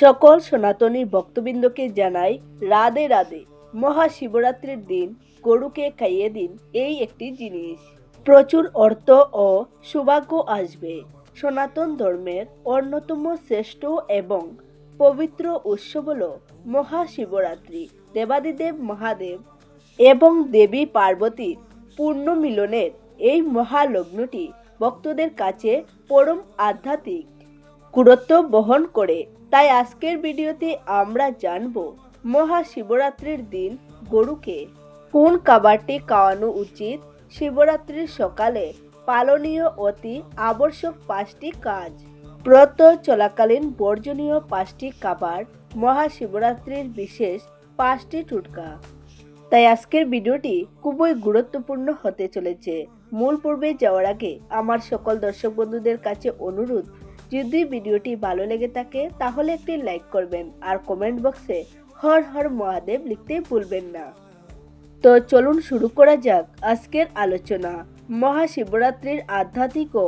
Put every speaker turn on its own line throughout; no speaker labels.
সকল সনাতনী ভক্তবৃন্দকে জানাই রাধে রাধে। মহাশিবরাত্রির দিন, গরুকে খাইয়ে দিন, এই একটি জিনিস। প্রচুর অর্থ ও সৌভাগ্য আসবে। সনাতন ধর্মের অন্যতম শ্রেষ্ঠ এবং পবিত্র উৎসব হল মহাশিবরাত্রি। দেবাদিদেব মহাদেব এবং দেবী পার্বতীর পূর্ণ মিলনের এই মহালগ্নটি ভক্তদের কাছে পরম আধ্যাত্মিক। গুরুত্ব বহন করে তাই আজকের ভিডিওতে আমরা জানব মহাশিবরাত্রির দিন গরুকে কোন খাবারটি খাওয়ানো উচিত? শিবরাত্রির সকালে পালনীয় অতি আবশ্যক পাঁচটি কাজ। ব্রত, চলাকালীন বর্জনীয় পাঁচটি খাবার, মহাশিবরাত্রির বিশেষ পাঁচটি টুটকা। তাই আজকের ভিডিওটি খুবই গুরুত্বপূর্ণ হতে চলেছে। মূল পর্বে যাওয়ার আগে আমার সকল দর্শক বন্ধুদের কাছে অনুরোধ যদি ভিডিওটি ভালো লেগে থাকে, তাহলে একটি লাইক করবেন আর কমেন্ট বক্সে হর হর মহাদেব লিখতে ভুলবেন না। তো চলুন শুরু করা যাক আজকের আলোচনা। মহাশিবরাত্রির আধ্যাত্মিক ও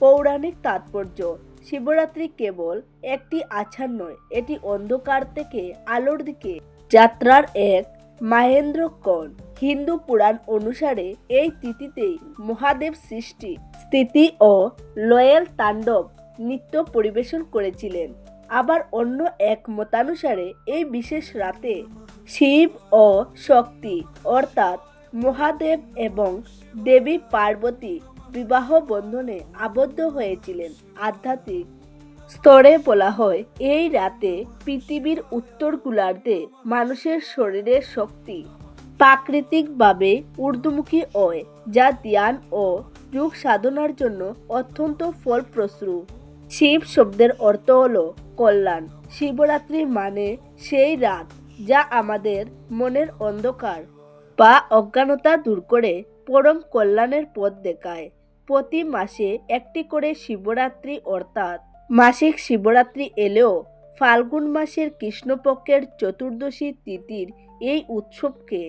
পৌরাণিক তাৎপর্য। শিবরাত্রি কেবল একটি আছাড় নয় এটি অন্ধকার থেকে আলোর দিকে যাত্রার এক মাহেন্দ্র কণ। হিন্দু পুরাণ অনুসারে এই তিথিতেই মহাদেব সৃষ্টি, স্থিতি ও লয়েল তাণ্ডব নৃত্য পরিবেশন করেছিলেন। আবার অন্য এক মতানুসারে এই বিশেষ রাতে শিব ও শক্তি অর্থাৎ মহাদেব এবং দেবী পার্বতী বিবাহ বন্ধনে আবদ্ধ হয়েছিলেন। আধ্যাত্মিক স্তরে বলা হয়, এই রাতে পৃথিবীর উত্তর গোলার্ধে মানুষের শরীরের শক্তি প্রাকৃতিকভাবে ঊর্ধ্বমুখী হয়, যা ধ্যান ও যোগ সাধনার জন্য অত্যন্ত ফলপ্রসূ। শিব শব্দের অর্থ হল কল্যাণ। শিবরাত্রি মানে সেই রাত যা আমাদের মনের অন্ধকার বা অজ্ঞানতা দূর করে পরম কল্যাণের পথ দেখায়। প্রতি মাসে একটি করে শিবরাত্রি অর্থাৎ মাসিক শিবরাত্রি এলেও ফাল্গুন মাসের কৃষ্ণপক্ষের চতুর্দশী তিথির এই উৎসবকে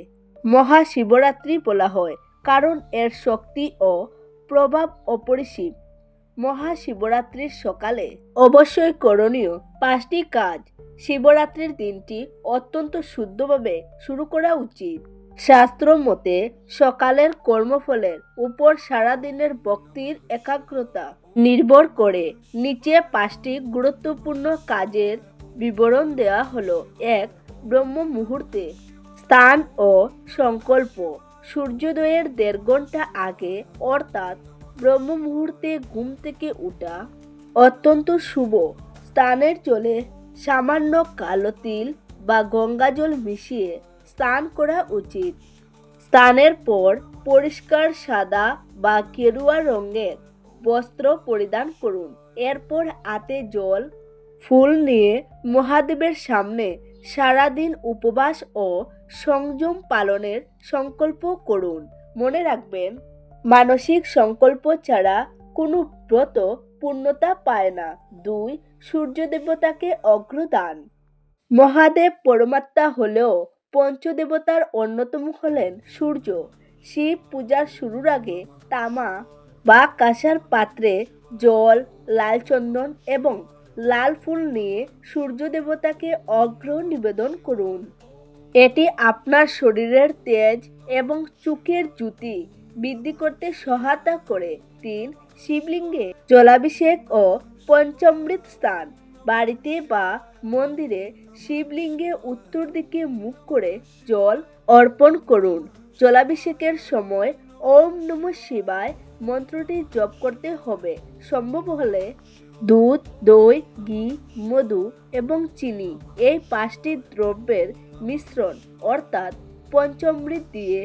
মহাশিবরাত্রি বলা হয়। কারণ এর শক্তি ও প্রভাব অপরিসীম। মহাশিবরাত্রির সকালে অবশ্যই করণীয় পাঁচটি কাজ। শিবরাত্রির দিনটি অত্যন্ত শুদ্ধভাবে শুরু করা উচিত। শাস্ত্র মতে, সকালের কর্মফলের উপর সারাদিনের ভক্তির একাগ্রতা নির্ভর করে। নিচে পাঁচটি গুরুত্বপূর্ণ কাজের বিবরণ দেওয়া হলো, এক, ব্রহ্ম মুহূর্তে স্থান ও সংকল্প। সূর্যোদয়ের দেড় ঘণ্টা আগে অর্থাৎ ব্রহ্ম মুহূর্তে ঘুম থেকে উঠা অত্যন্ত শুভ। স্নানের জলে সামান্য কালো তিল বা গঙ্গা জল মিশিয়ে স্নান করা উচিত। স্নানের পর পরিষ্কার সাদা বা কেরুয়া রঙের বস্ত্র পরিধান করুন। এরপর হাতে জল, ফুল নিয়ে মহাদেবের সামনে সারাদিন উপবাস ও সংযম পালনের সংকল্প করুন। মনে রাখবেন মানসিক সংকল্প ছাড়া কোনো ব্রত পূর্ণতা পায় না। দুই সূর্য দেবতাকে অগ্রদান। মহাদেব পরমাত্মা হলেও পঞ্চদেবতার অন্যতম হলেন সূর্য। শিব পূজার শুরুর আগে তামা বা কাঁসার পাত্রে জল, লাল চন্দন এবং লাল ফুল নিয়ে সূর্য দেবতাকে অগ্র নিবেদন করুন। এটি আপনার শরীরের তেজ এবং চোখের জ্যোতি বৃদ্ধি করতে সহায়তা করে তিন শিবলিঙ্গে জলাভিষেক ও পঞ্চমৃত স্থান বাড়িতে বা মন্দিরে শিবলিঙ্গে উত্তর দিকে মুখ করে জল অর্পণ করুন। জলাভিষেকের সময় ওম নম শিবায় মন্ত্রটি জপ করতে হবে। সম্ভব হলে দুধ, দই, ঘি, মধু এবং চিনি এই পাঁচটি দ্রব্যের মিশ্রণ অর্থাৎ পঞ্চমৃত দিয়ে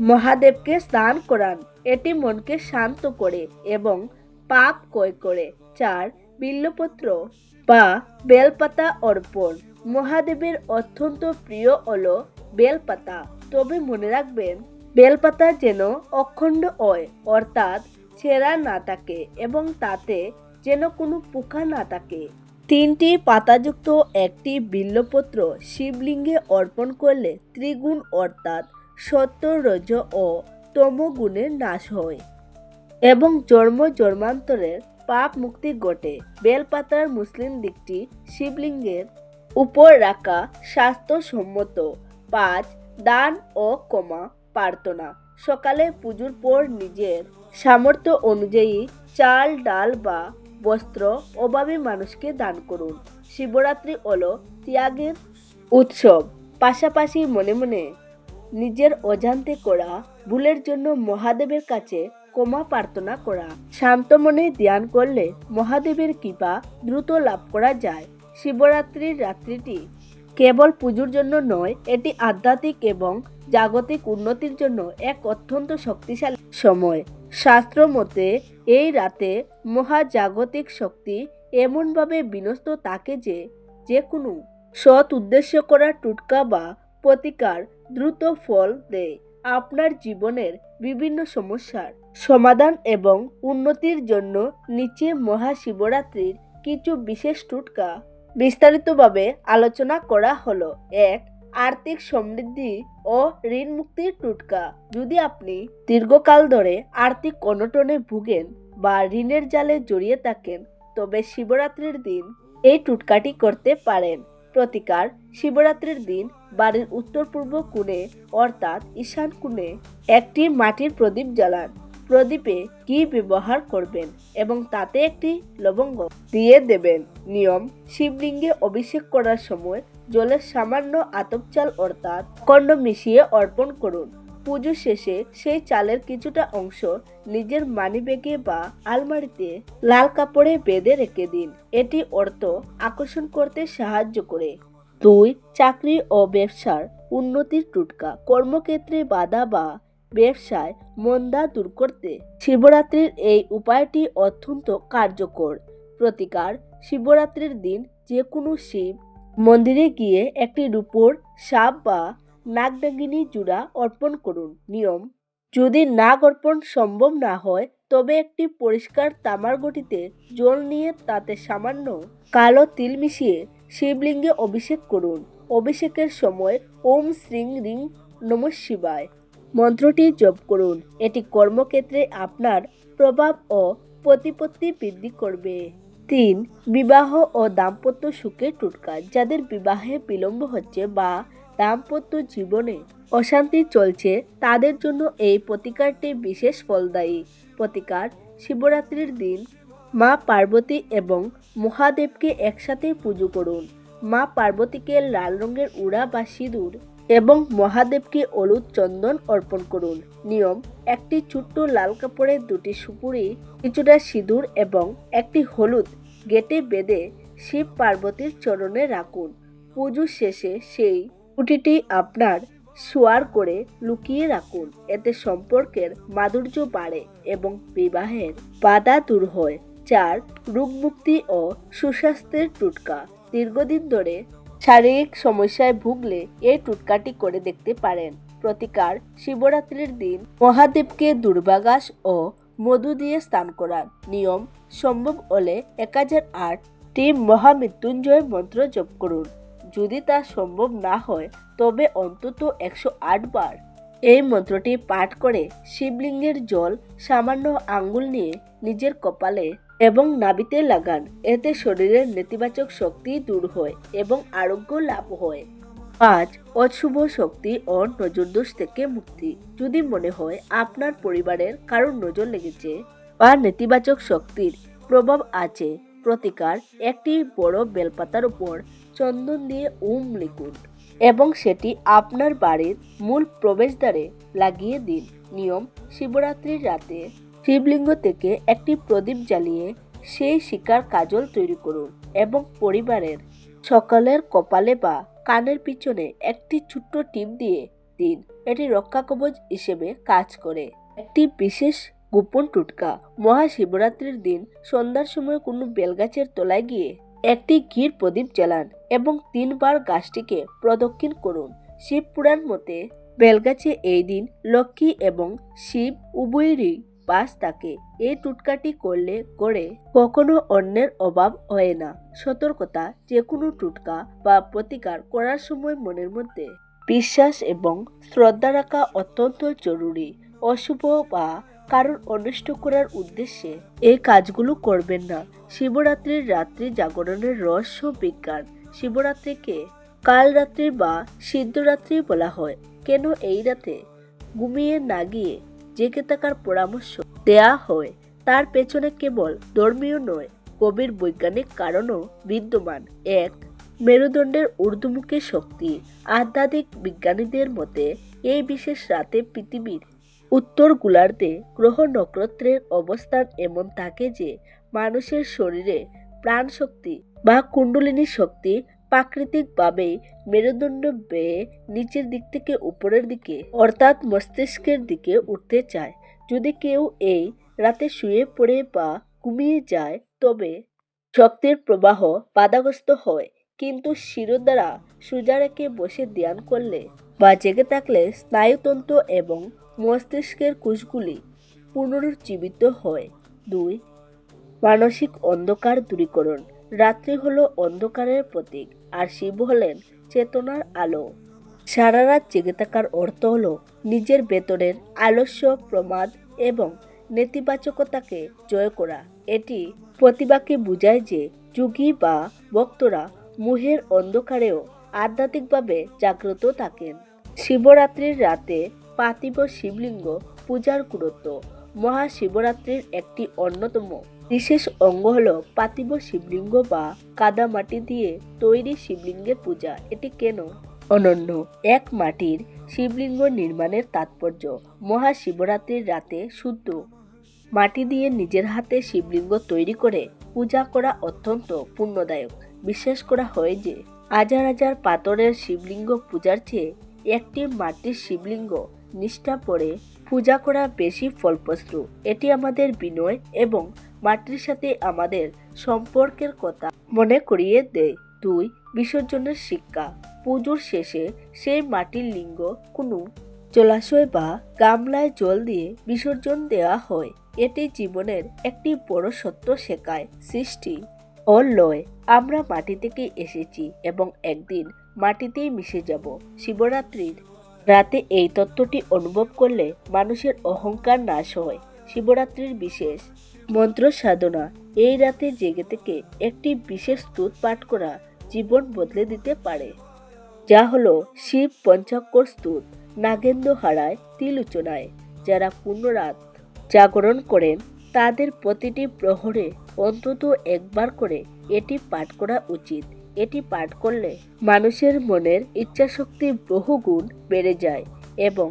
মহাদেবকে স্নান করান। এটি মনকে শান্ত করে এবং পাপ কয় করে। চার, বিল্লপত্র বা বেলপাতা অর্পণ। মহাদেবের অত্যন্ত প্রিয় হল বেলপাতা। তবে মনে রাখবেন, বেলপাতা যেন অখণ্ড হয়, অর্থাৎ ছেঁড়া না থাকে এবং তাতে যেন কোনো পোকা না থাকে। তিনটি পাতাযুক্ত একটি বিল্লপত্র শিবলিঙ্গে অর্পণ করলে ত্রিগুণ, অর্থাৎ সত্য রজ ও তমগুণের নাশ হয়। এবং জন্ম জন্মান্তরের পাপ মুক্তি ঘটে। বেলপাতার মুসলিম দিকটি শিবলিঙ্গের উপর রাখা স্বাস্থ্যসম্মত। পাঁচ, দান ও কমা প্রার্থনা। সকালে পুজোর পর নিজের সামর্থ্য অনুযায়ী চাল, ডাল বা বস্ত্র অভাবী মানুষকে দান করুন। শিবরাত্রি হল ত্যাগের উৎসব। পাশাপাশি মনে মনে নিজের অজান্তে করা, ভুলের জন্য মহাদেবের কাছে ক্ষমা প্রার্থনা করা। শান্ত মনে ধ্যান করলে মহাদেবের কৃপা দ্রুত লাভ করা যায়। শিবরাত্রির রাত্রিটি কেবল পুজোর জন্য নয়, এটি আধ্যাত্মিক এবং জাগতিক উন্নতির জন্য এক অত্যন্ত শক্তিশালী সময়। শাস্ত্র মতে, এই রাতে মহাজাগতিক শক্তি এমনভাবে বিনষ্ট থাকে যে যে কোনো সৎ উদ্দেশ্য করা টুটকা বা প্রতিকার দ্রুত ফল দেয় আপনার জীবনের বিভিন্ন সমস্যার সমাধান এবং উন্নতির জন্য নিচে মহাশিবরাত্রির কিছু বিশেষ টুটকা। বিস্তারিতভাবে আলোচনা করা হলো। এক, আর্থিক সমৃদ্ধি ও ঋণ মুক্তির টুটকা। যদি আপনি দীর্ঘকাল ধরে আর্থিক অনটনে ভুগেন বা ঋণের জালে জড়িয়ে থাকেন, তবে শিবরাত্রির দিন এই টুটকাটি করতে পারেন। প্রতিকার শিবরাত্রির দিন বাড়ির উত্তর পূর্ব কোণে অর্থাৎ ঈশান কুণে একটি মাটির প্রদীপ জ্বালান। প্রদীপে কি ব্যবহার করবেন এবং তাতে একটি লবঙ্গ দিয়ে দেবেন। নিয়ম, শিবলিঙ্গে অভিষেক করার সময় জলের সামান্য আতপচাল অর্থাৎ কণ্ড মিশিয়ে অর্পণ করুন। পুজো শেষে সেই চালের কিছুটা অংশ নিজের মানিব্যাগে বা আলমারিতে লাল কাপড়ে বেঁধে রেখে দিন। এটি অর্থ আকর্ষণ করতে সাহায্য করে। দুই, চাকরি ও ব্যবসার উন্নতির টুটকা। কর্মক্ষেত্রে বাধা বা ব্যবসায় মন্দা দূর করতে শিবরাত্রির এই উপায়টি অত্যন্ত কার্যকর। প্রতিকার, শিবরাত্রির দিন যে কোনো শিব মন্দিরে গিয়ে একটি রূপোর সাপ বা নাগডাঙ্গিনী জুড়া অর্পণ করুন। নিয়ম, যদি নাগ অর্পণ সম্ভব না হয়, তবে একটি পরিষ্কার তামার গটিতে জল নিয়ে তাতে সামান্য কালো তিল মিশিয়ে শিবলিঙ্গে অভিষেক করুন। অভিষেকের সময় ওম শ্রীং রিং নম শিবায়। মন্ত্রটি জপ করুন। এটি কর্মক্ষেত্রে আপনার প্রভাব ও প্রতিপত্তি বৃদ্ধি করবে। তিন, বিবাহ ও দাম্পত্য সুখে টুটকা। যাদের বিবাহে বিলম্ব হচ্ছে বা দাম্পত্য জীবনে অশান্তি চলছে, তাদের জন্য এই প্রতিকারটি বিশেষ ফলদায়ী। প্রতিকার, শিবরাত্রির দিন মা পার্বতী এবং মহাদেবকে একসাথে পুজো করুন। মা পার্বতীকে লাল রঙের উড়া বা সিঁদুর এবং মহাদেবকে হলুদ চন্দন অর্পণ করুন। নিয়ম, একটি ছোট্ট লাল কাপড়ে দুটি সুপুরি, কিছুটা সিঁদুর এবং একটি হলুদ গেটে বেঁধে শিব পার্বতীর চরণে রাখুন। পুজো শেষে সেই কুটিটি আপনার শোয়ার করে লুকিয়ে রাখুন। এতে সম্পর্কের মাধুর্য বাড়ে এবং বিবাহের বাধা দূর হয় চার রোগমুক্তি ও সুস্বাস্থ্যের টুটকা। দীর্ঘদিন ধরে শারীরিক সমস্যায় ভুগলে এই টুটকাটি করে দেখতে পারেন। প্রতিকার শিবরাত্রির দিন মহাদেবকে দুর্বাঘাস ও মধু দিয়ে স্নান করান নিয়ম সম্ভব হলে এক হাজার আটটি মহামৃত্যুঞ্জয় মন্ত্র জপ করুন। যদি তা সম্ভব না হয়, তবে অন্তত একশো আট বার। এই মন্ত্রটি পাঠ করে শিবলিঙ্গের জল, সামান্য আঙ্গুল নিয়ে নিজের কপালে এবং নাবিতে লাগান। এতে শরীরের নেতিবাচক শক্তি দূর হয় এবং আরোগ্য লাভ হয়। পাঁচ অশুভ শক্তি ও নজরদোষ থেকে মুক্তি। যদি মনে হয় আপনার পরিবারের কারোর নজর লেগেছে বা নেতিবাচক শক্তির প্রভাব আছে, প্রতিকার একটি বড় বেলপাতার উপর চন্দন দিয়ে উম লিখুন এবং সেটি আপনার বাড়ির মূল প্রবেশদ্বারে লাগিয়ে দিন। নিয়ম, শিবরাত্রির রাতে শিবলিঙ্গ থেকে একটি প্রদীপ জ্বালিয়ে সেই শিকার কাজল তৈরি করুন এবং পরিবারের সকালের কপালে বা কানের পিছনে একটি ছোট্ট টিপ দিয়ে দিন। এটি রক্ষা কবচ হিসেবে কাজ করে। একটি বিশেষ গোপন টুটকা। মহাশিবরাত্রির দিন সন্ধ্যার সময় কোনো বেলগাছের তলায় গিয়ে একটি ঘির প্রদীপ জ্বালান এবং তিনবার গাছটিকে প্রদক্ষিণ করুন। শিব পুরাণ মতে, বেলগাছে এই দিন লক্ষ্মী এবং শিব উভয়েরই বাস থাকে। এই টুটকাটি করলে করে কখনো অন্যের অভাব হয় না। সতর্কতা যে কোনো টুটকা বা প্রতিকার করার সময় মনের মধ্যে বিশ্বাস এবং শ্রদ্ধা রাখা অত্যন্ত জরুরি। অশুভ বা কারণ অনিষ্ট করার উদ্দেশ্যে এই কাজগুলো করবেন না। শিবরাত্রির রাত্রি জাগরণের রহস্য বিজ্ঞান। শিবরাত্রিকে কাল রাত্রি বা সিদ্ধরাত্রি বলা হয়। কেন এই রাতে ঘুমিয়ে না গিয়ে জেগে থাকার পরামর্শ দেয়া হয়, তার পেছনে কেবল ধর্মীয় নয়, গভীর বৈজ্ঞানিক কারণও বিদ্যমান। এক, মেরুদণ্ডের ঊর্ধ্বমুখী শক্তি। আধ্যাত্মিক বিজ্ঞানীদের মতে, এই বিশেষ রাতে পৃথিবীর উত্তর গোলার্ধে গ্রহ নক্ষত্রের অবস্থান এমন থাকে যে, মানুষের শরীরে প্রাণ শক্তি বা কুণ্ডলিনী শক্তি প্রাকৃতিকভাবেই মেরুদণ্ড বেয়ে নিচের দিক থেকে উপরের দিকে, অর্থাৎ মস্তিষ্কের দিকে উঠতে চায়। যদি কেউ এই রাতে শুয়ে পড়ে বা ঘুমিয়ে যায়, তবে শক্তির প্রবাহ বাধাগ্রস্ত হয়। কিন্তু শিরোদ্বারা সোজা রেখে বসে ধ্যান করলে বা জেগে থাকলে স্নায়ুতন্ত্র এবং মস্তিষ্কের কোষগুলি পুনরুজ্জীবিত হয়। দুই, মানসিক অন্ধকার দূরীকরণ। রাত্রি হলো অন্ধকারের প্রতীক, আর শিব হলেন চেতনার আলো। সারা রাত জেগে থাকার অর্থ হলো নিজের ভেতরের আলস্য, প্রমাদ এবং নেতিবাচকতাকে জয় করা। এটি প্রতিভাকে বোঝায় যে যুগী বা ভক্তরা মুহের অন্ধকারেও আধ্যাত্মিকভাবে জাগ্রত থাকেন। শিবরাত্রির রাতে পার্থিব শিবলিঙ্গ পূজার গুরুত্ব। মহাশিবরাত্রির একটি অন্যতম বিশেষ অঙ্গ হল পাতিব শিবলিঙ্গ বা কাদা মাটি দিয়ে তৈরি শিবলিঙ্গের পূজা। এটি কেন অনন্য? এক মাটির শিবলিঙ্গ নির্মাণের তাৎপর্য। মহাশিবরাত্রির রাতে শুদ্ধ মাটি দিয়ে নিজের হাতে শিবলিঙ্গ তৈরি করে পূজা করা অত্যন্ত পুণ্যদায়ক। বিশ্বাস করা হয় যে হাজার হাজার পাথরের শিবলিঙ্গ পূজার চেয়ে একটি মাটির শিবলিঙ্গ নিষ্ঠা পড়ে পূজা করা বেশি ফলপ্রসূ। এটি আমাদের বিনয় এবং মাটির সাথে আমাদের সম্পর্কের কথা মনে করিয়ে দেয়। দুই, বিসর্জনের শিক্ষা। পুজোর শেষে সেই মাটির লিঙ্গ কোনো জলাশয় বা গামলায় জল দিয়ে বিসর্জন দেওয়া হয়। এটি জীবনের একটি বড় সত্য শেখায় সৃষ্টি ও লয়। আমরা মাটি থেকে এসেছি এবং একদিন মাটিতেই মিশে যাব। শিবরাত্রির রাতে এই তত্ত্বটি অনুভব করলে মানুষের অহংকার নাশ হয়। শিবরাত্রির বিশেষ মন্ত্র সাধনা। এই রাতে জেগে থেকে একটি বিশেষ স্তুত পাঠ করা জীবন বদলে দিতে পারে, যা হলো শিব পঞ্চাক্ষর স্তুত নাগেন্দ্র হারায় তিলুচনায় যারা পূর্ণরাত জাগরণ করেন, তাদের প্রতিটি প্রহরে অন্তত একবার করে এটি পাঠ করা উচিত। এটি পাঠ করলে মানুষের মনের ইচ্ছাশক্তি বহুগুণ বেড়ে যায় এবং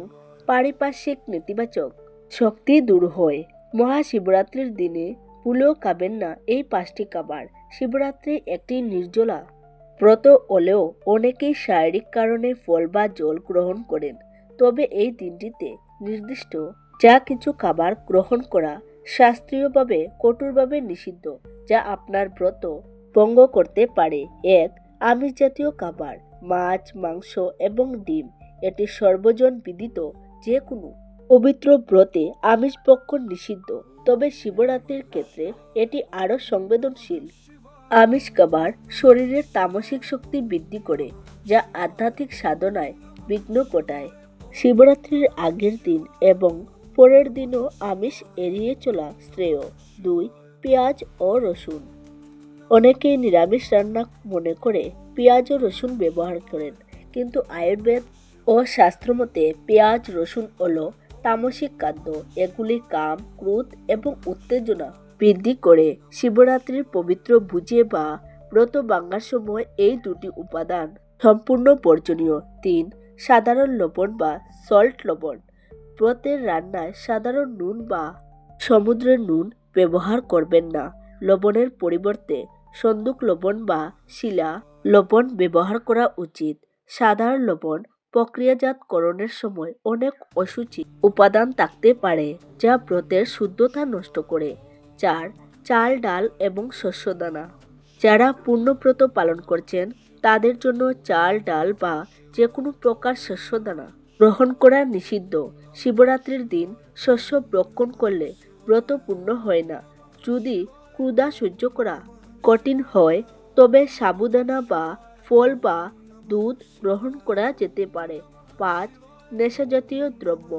পারিপার্শ্বিক নেতিবাচক শক্তি দূর হয়। মহাশিবরাত্রির দিনে ভুলেও খাবেন না এই পাঁচটি খাবার। শিবরাত্রি একটি নির্জলা ব্রত হলেও অনেকেই শারীরিক কারণে ফল বা জল গ্রহণ করেন। তবে এই দিনটিতে নির্দিষ্ট যা কিছু খাবার গ্রহণ করা শাস্ত্রীয়ভাবে, কঠোরভাবে নিষিদ্ধ, যা আপনার ব্রত ভঙ্গ করতে পারে। এক, আমিষ জাতীয় খাবার, মাছ, মাংস এবং ডিম। এটি সর্বজন বিদিত যে কোনো পবিত্র ব্রতে আমিষ ভক্ষণ নিষিদ্ধ। তবে শিবরাত্রির ক্ষেত্রে এটি আরও সংবেদনশীল। আমিষ খাবার শরীরের তামসিক শক্তি বৃদ্ধি করে, যা আধ্যাত্মিক সাধনায় বিঘ্ন ঘটায়। শিবরাত্রির আগের দিন এবং পরের দিনও আমিষ এড়িয়ে চলা শ্রেয়। দুই, পেঁয়াজ ও রসুন। অনেকেই নিরামিষ রান্না মনে করে পেঁয়াজ ও রসুন ব্যবহার করেন, কিন্তু আয়ুর্বেদ ও শাস্ত্রমতে পেঁয়াজ, রসুন হল তামসিক খাদ্য, এগুলি কাম, ক্রোধ এবং উত্তেজনা বৃদ্ধি করে। শিবরাত্রির পবিত্র বুঝে বা ব্রত ভাঙ্গার সময় এই দুটি উপাদান সম্পূর্ণ বর্জনীয় তিন, সাধারণ লবণ বা সল্ট লবণ। ব্রতের রান্নায় সাধারণ নুন বা সমুদ্রের নুন ব্যবহার করবেন না। লবণের পরিবর্তে সন্দুক লবণ বা শিলা লবণ ব্যবহার করা উচিত। সাধারণ লবণ প্রক্রিয়াজাতকরণের সময় অনেক অসুচি উপাদান থাকতে পারে, যা ব্রতের শুদ্ধতা নষ্ট করে। চার, চাল, ডাল এবং শস্যদানা যারা পূর্ণব্রত পালন করছেন, তাদের জন্য চাল, ডাল বা যে কোনো প্রকার শস্যদানা গ্রহণ করা নিষিদ্ধ। শিবরাত্রির দিন শস্য ভক্ষণ করলে ব্রত পূর্ণ হয় না। যদি ক্ষুধা সহ্য করা কঠিন হয়, তবে সাবুদানা বা ফল বা দুধ গ্রহণ করা যেতে পারে। পাঁচ, নেশাজাতীয় দ্রব্য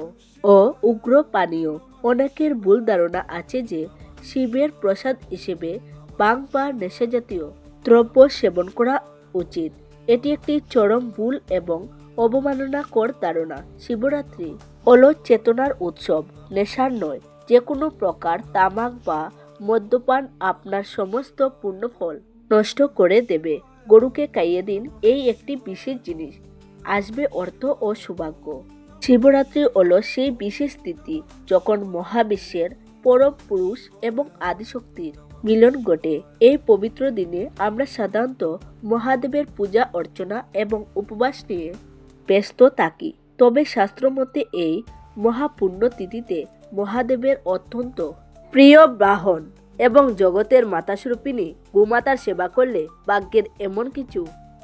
ও উগ্র পানীয়। অনেকের ভুল ধারণা আছে যে শিবের প্রসাদ হিসেবে বাং বা নেশাজাতীয় দ্রব্য সেবন করা উচিত। এটি একটি চরম ভুল এবং অবমাননাকর ধারণা। শিবরাত্রি হলো চেতনার উৎসব। নেশার নয় যে কোনো প্রকার তামাক বা মদ্যপান আপনার সমস্ত পুণ্যফল নষ্ট করে দেবে। গরুকে খাইয়ে দিন, এই একটি বিশেষ জিনিস। আসবে অর্থ ও সৌভাগ্য। শিবরাত্রি হল সেই বিশেষ তিথি যখন মহাবিশ্বের পরম পুরুষ এবং আদিশক্তির মিলন ঘটে। এই পবিত্র দিনে আমরা সাধারণত মহাদেবের পূজা, অর্চনা এবং উপবাস নিয়ে ব্যস্ত থাকি। তবে শাস্ত্রমতে এই মহাপুণ্য তিথিতে মহাদেবের অত্যন্ত প্রিয় ব্রাহ্মণ এবং জগতের মাতাস্বরূপিণী গোমাতার সেবা করলে ভাগ্যের এমন কিছু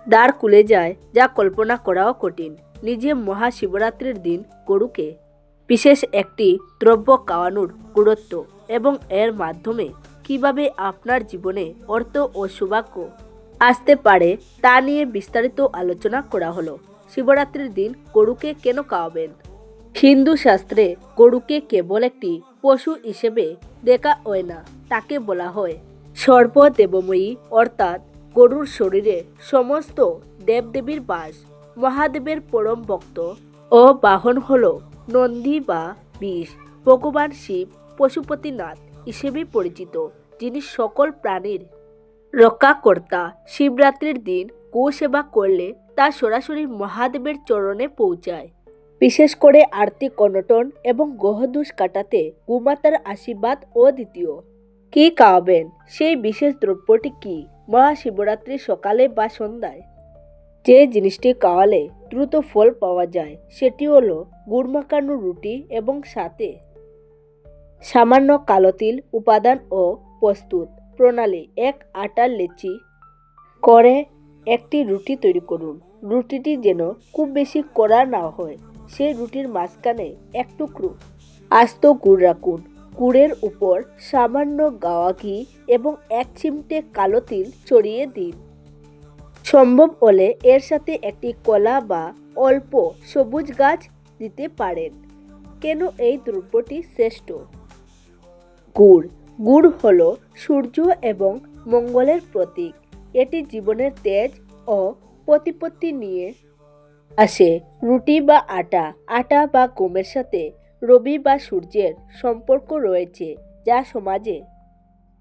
দ্বার খুলে যায় যা কল্পনা করাও কঠিন। নিজে মহাশিবরাত্রির দিন গরুকে বিশেষ একটি দ্রব্য খাওয়ানোর গুরুত্ব এবং এর মাধ্যমে কীভাবে আপনার জীবনে অর্থ ও সৌভাগ্য আসতে পারে তা নিয়ে বিস্তারিত আলোচনা করা হলো। শিবরাত্রির দিন গরুকে কেন খাওয়াবেন? হিন্দু শাস্ত্রে গরুকে কেবল একটি পশু হিসেবে দেখা হয় না, তাকে বলা হয় সর্বদেবময়ী অর্থাৎ গরুর শরীরে সমস্ত দেবদেবীর বাস, মহাদেবের পরম ভক্ত ও বাহন হল নন্দী বা বিষ, ভগবান শিব, পশুপতিনাথ হিসেবে পরিচিত, যিনি সকল প্রাণীর রক্ষাকর্তা। শিবরাত্রির দিন গো সেবা করলে তা সরাসরি মহাদেবের চরণে পৌঁছায়। বিশেষ করে আর্থিক অনটন এবং গহদোষ কাটাতে গুমাতার আশীর্বাদ ও দ্বিতীয়। কি খাওয়াবেন? সেই বিশেষ দ্রব্যটি কি? মহাশিবরাত্রি সকালে বা সন্ধ্যায়? যে জিনিসটি খাওয়ালে দ্রুত ফল পাওয়া যায়, সেটি হলো গুড় মাখানো রুটি এবং সাথে সামান্য কালো তিল, উপাদান ও প্রস্তুত। প্রণালী, এক আটার লেচি করে একটি রুটি তৈরি করুন। রুটিটি যেন খুব বেশি কড়া না হয়। সেই রুটির মাঝখানে এক টুকরো আস্ত গুড় রাখুন। গুড়ের উপর সামান্য গাওয়া ঘি এবং এক চিমটে কালো তিল ছড়িয়ে দিন। সম্ভব হলে এর সাথে একটি কলা বা অল্প সবুজ গাছ দিতে পারেন। কেন এই দ্রব্যটি শ্রেষ্ঠ? গুড়। গুড় হল সূর্য এবং মঙ্গলের প্রতীক। এটি জীবনের তেজ ও প্রতিপত্তি নিয়ে আসে। রুটি বা আটা আটা বা গমের সাথে রবি বা সূর্যের সম্পর্ক রয়েছে যা সমাজে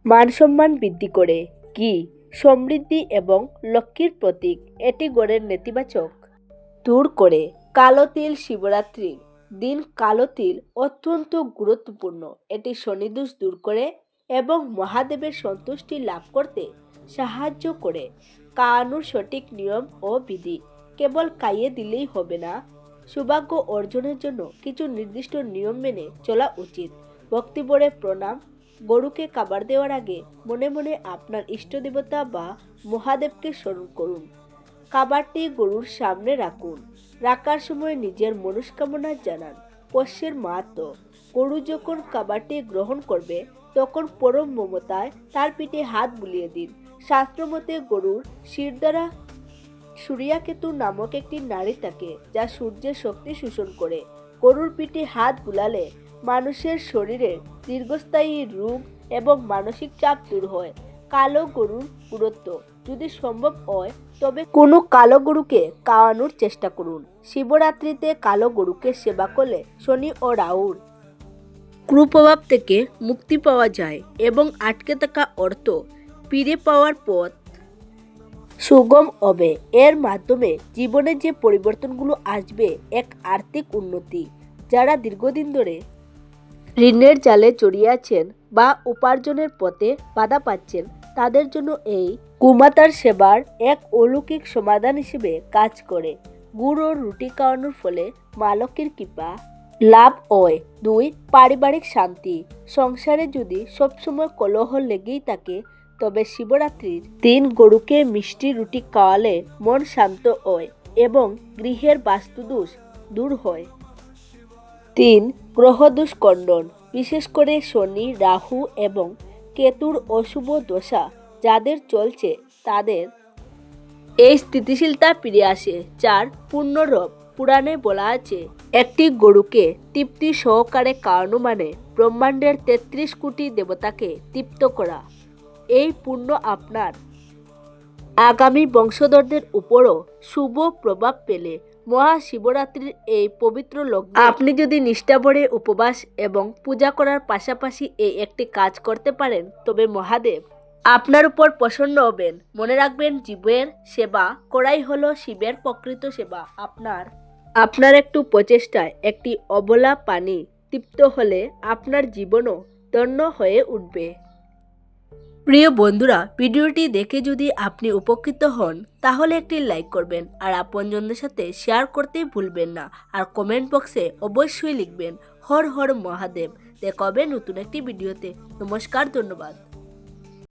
মান সম্মান বৃদ্ধি করে। কি সমৃদ্ধি এবং লক্ষ্মীর প্রতীক, এটি গড়ের নেতিবাচক দূর করে। কালো তিল শিবরাত্রির দিন কালো তিল অত্যন্ত গুরুত্বপূর্ণ। এটি শনিদোষ দূর করে এবং মহাদেবের সন্তুষ্টি লাভ করতে সাহায্য করে। কানুর সঠিক নিয়ম ও বিধি কেবল কাইয়ে দিলেই হবে না। সৌভাগ্য অর্জনের জন্য কিছু নির্দিষ্ট নিয়ম মেনে চলা উচিত। ভক্তিবরে প্রণাম। গরুকে খাবার দেওয়ার আগে মনে মনে আপনার ইষ্ট দেবতা বা মহাদেবকে স্মরণ করুন। খাবারটি গরুর সামনে রাখুন। রাখার সময় নিজের মনস্কামনা জানান। পশ্যের মাহাত্ম। গরু যখন খাবারটি গ্রহণ করবে, তখন পরম মমতায় তার পিঠে হাত বুলিয়ে দিন। শাস্ত্রমতে গরুর শির দ্বারা সূর্যাকেতু নামক একটি নারী থাকে, যা সূর্যের শক্তি শোষণ করে। গরুর পিঠে হাত বুলালে মানুষের শরীরে দীর্ঘস্থায়ী রোগ এবং মানসিক চাপ দূর হয়। কালো গরুর গুরুত্ব যদি সম্ভব হয়, তবে কোনো কালো গরুকে খাওয়ানোর চেষ্টা করুন। শিবরাত্রিতে কালো গরুকে সেবা করলে শনি ও রাহুর কুপ্রভাব থেকে মুক্তি পাওয়া যায় এবং আটকে থাকা অর্থ ফিরে পাওয়ার পথ সুগম হবে। এর মাধ্যমে জীবনে যে পরিবর্তনগুলো আসবে, এক আর্থিক উন্নতি। যারা দীর্ঘদিন ধরে ঋণের জালে জড়িয়ে আছেন বা উপার্জনের পথে বাধা পাচ্ছেন, তাদের জন্য এই কুমাতার সেবার এক অলৌকিক সমাধান হিসেবে কাজ করে। গুড় ও রুটি খাওয়ানোর ফলে মালকের কৃপা, লাভ হয়। দুই, পারিবারিক শান্তি। সংসারে যদি সবসময় কলহ লেগেই থাকে তবে শিবরাত্রির দিন গরুকে মিষ্টি রুটি খাওয়ালে মন শান্ত হয় এবং গৃহের বাস্তুদোষ দূর হয়। তিন গ্রহদোষ খণ্ডন বিশেষ করে শনি, রাহু এবং কেতুর অশুভ দশা যাদের চলছে তাদের এই স্থিতিশীলতা ফিরে আসে। চার পূর্ণরূপ পুরাণে বলা আছে, একটি গরুকে তৃপ্তি সহকারে কারণ মানে ব্রহ্মাণ্ডের তেত্রিশ কোটি দেবতাকে তৃপ্ত করা। এই পুণ্য আপনার। আগামী বংশধরদের উপরও শুভ প্রভাব পেলে মহাশিবরাত্রির এই পবিত্র লগ্নে। আপনি যদি নিষ্ঠাভরে উপবাস এবং পূজা করার পাশাপাশি এই একটি কাজ করতে পারেন, তবে মহাদেব, আপনার উপর প্রসন্ন হবেন। মনে রাখবেন, জীবের সেবা করাই হলো শিবের প্রকৃত সেবা। আপনার আপনার একটু প্রচেষ্টায় একটি অবলা পানি তৃপ্ত হলে আপনার জীবনও ধন্য হয়ে উঠবে। প্রিয় বন্ধুরা, ভিডিওটি দেখে যদি আপনি উপকৃত হন, তাহলে একটি লাইক করবেন আর আপনজনদের সাথে শেয়ার করতে ভুলবেন না। আর কমেন্ট বক্সে অবশ্যই লিখবেন, হর হর মহাদেব। দেখা নতুন একটি ভিডিওতে। নমস্কার, ধন্যবাদ।